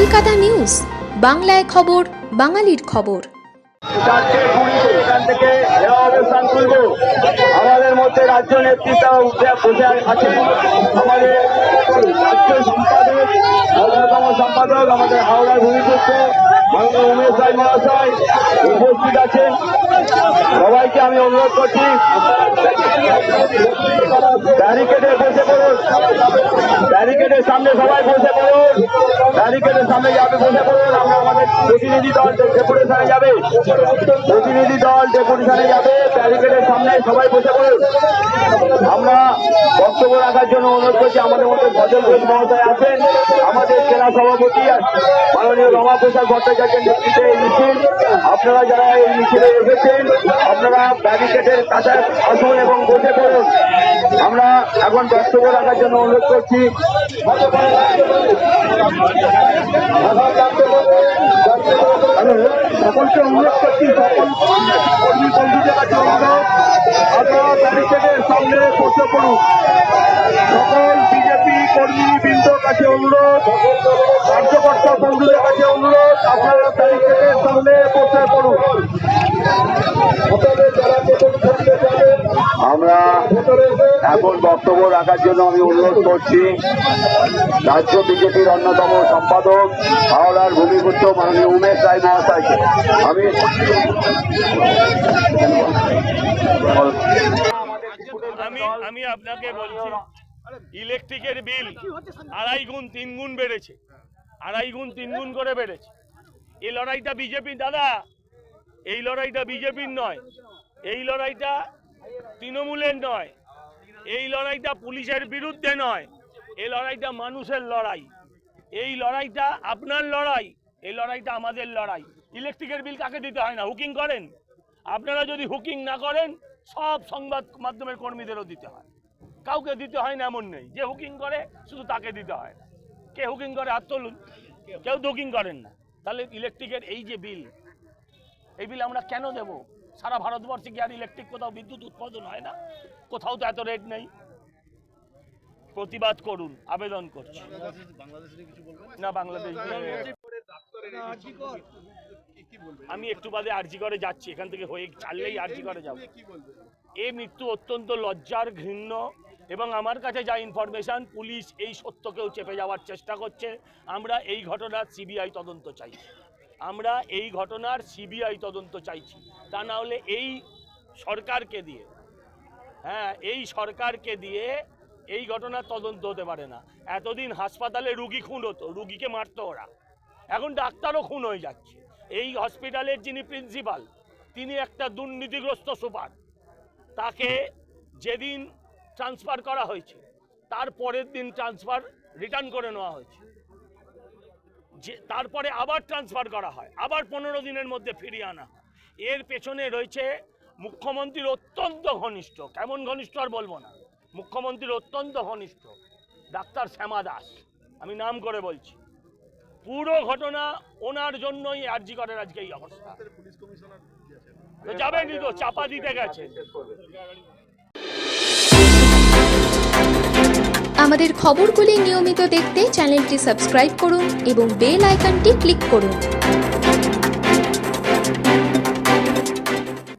News, বাংলায় খবর, বাঙালির খবর। আমাদের মধ্যে রাজ্য নেতৃত্ব বসে আছে। আমাদের রাজ্য সম্পাদক সম্পাদক আমাদের হাওড়া ভূমিপুত্র মাননীয় উমেশ রায় মহাশয়, উপস্থিত আছেন। সবাইকে আমি অনুরোধ করছি ব্যারিকেডে বসে পড়ুন। ব্যারিকেডের সামনে সবাই বসে পড়ুন। ব্যারিকেডের সামনে যাবে বসে পড়ুন। আমরা আমাদের প্রতিনিধি দল ডেপুটেশনে যাবে। প্রতিনিধি দল ডেপুটেশনে যাবে। ব্যারিকেডের সামনে সবাই বসে পড়ুন। আমরা বক্তব্য রাখার জন্য অনুরোধ করছি। আমাদের মধ্যে ফজল ঘোষ মহোদয় আছেন। আমাদের সভাপতি মাননীয় রমা প্রসাদ ভট্টাচার্যের নেতৃত্বে এই মিছিল। আপনারা যারা এই মিছিলে এসেছেন, আপনারা ব্যারিকেডের কাছে আসুন এবং বসে পড়ুন। আমরা এখন বক্তব্য রাখার জন্য অনুরোধ করছি। সকলকে অনুরোধ করছি, সকল কর্মী বন্ধুদের কাছে অনুরোধ। ব্যারিকেডের সামনে বসে সকল বিজেপি কাছে অনুরোধ, কার্যকর্তা বন্ধুদের কাছে অনুরোধ আপনারা ব্যারিকেডের সামনে বসে আমরা এখন বক্তব্য রাখার জন্য আমি অনুরোধ করছি, রাজ্য বিজেপির অন্যতম সম্পাদক, হাওড়ার ভূমিপুত্র মাননীয় উমেশ রায় মহাশয়কে। আমি আমি আমি আপনাকে বলছি, ইলেকট্রিকের বিল আড়াই গুণ তিন গুণ বেড়েছে। আড়াই গুণ তিন গুণ করে বেড়েছে। এই লড়াইটা বিজেপি দাদা, এই লড়াইটা বিজেপির নয়, এই লড়াইটা তৃণমূলের নয়, এই লড়াইটা পুলিশের বিরুদ্ধে নয় এই লড়াইটা মানুষের লড়াই। এই লড়াইটা আপনার লড়াই, এই লড়াইটা আমাদের লড়াই। ইলেকট্রিকের বিল কাকে দিতে হয় না? হুকিং করেন? আপনারা যদি হুকিং না করেন সব সংবাদ মাধ্যমের কর্মীদেরও দিতে হয়। কাউকে দিতে হয় না এমন নেই। যে হুকিং করে শুধু তাকে দিতে হয়। না কে হুকিং করে হাত তুলুন। কেউ হুকিং করেন না। তাহলে ইলেকট্রিকের এই যে বিল এই বিল আমরা কেন দেব? সারা ভারতবর্ষে কি আর ইলেকট্রিক কোথাও বিদ্যুৎ উৎপাদন হয় না? কোথাও তো এত রেট নেই। প্রতিবাদ করুন আবেদন করছি। না বাংলাদেশ আমি একটু বাদে আরজি করে যাচ্ছি এখান থেকে হয়ে চাললেই আরজি করে যাব। এই মৃত্যু অত্যন্ত লজ্জার ঘৃণ্য এবং আমার কাছে যা ইনফরমেশন পুলিশ এই সত্যকেও চেপে যাওয়ার চেষ্টা করছে। আমরা এই ঘটনার সিবিআই তদন্ত চাইছি আমরা এই ঘটনার সিবিআই তদন্ত চাইছি। তা না হলে এই সরকারকে দিয়ে হ্যাঁ এই সরকারকে দিয়ে এই ঘটনার তদন্ত হতে পারে না। এতদিন হাসপাতালে রুগী খুন হতো রুগীকে মারতো ওরা। এখন ডাক্তারও খুন হয়ে যাচ্ছে। এই হসপিটালের যিনি প্রিন্সিপাল, তিনি একটা দুর্নীতিগ্রস্ত সুপার। তাকে যেদিন ট্রান্সফার করা হয়েছে, তার পরের দিন ট্রান্সফার রিটার্ন করে নেওয়া হয়েছে। যে, তারপরে আবার ট্রান্সফার করা হয়, আবার পনেরো দিনের মধ্যে ফিরিয়ে আনা। এর পেছনে রয়েছে মুখ্যমন্ত্রীর অত্যন্ত ঘনিষ্ঠ, কেমন ঘনিষ্ঠ আর বলব না, মুখ্যমন্ত্রীর অত্যন্ত ঘনিষ্ঠ, ডাক্তার শ্যামা দাস। আমি নাম করে বলছি। পুরো ঘটনা ওনার জন্যই আর্জি করার আজকে এই অবস্থা। তো যাবেনই তো চাপা দিতে গেছে। আমাদের খবরগুলি নিয়মিত দেখতে চ্যানেলটি সাবস্ক্রাইব করুন এবং বেল আইকনটি ক্লিক করুন।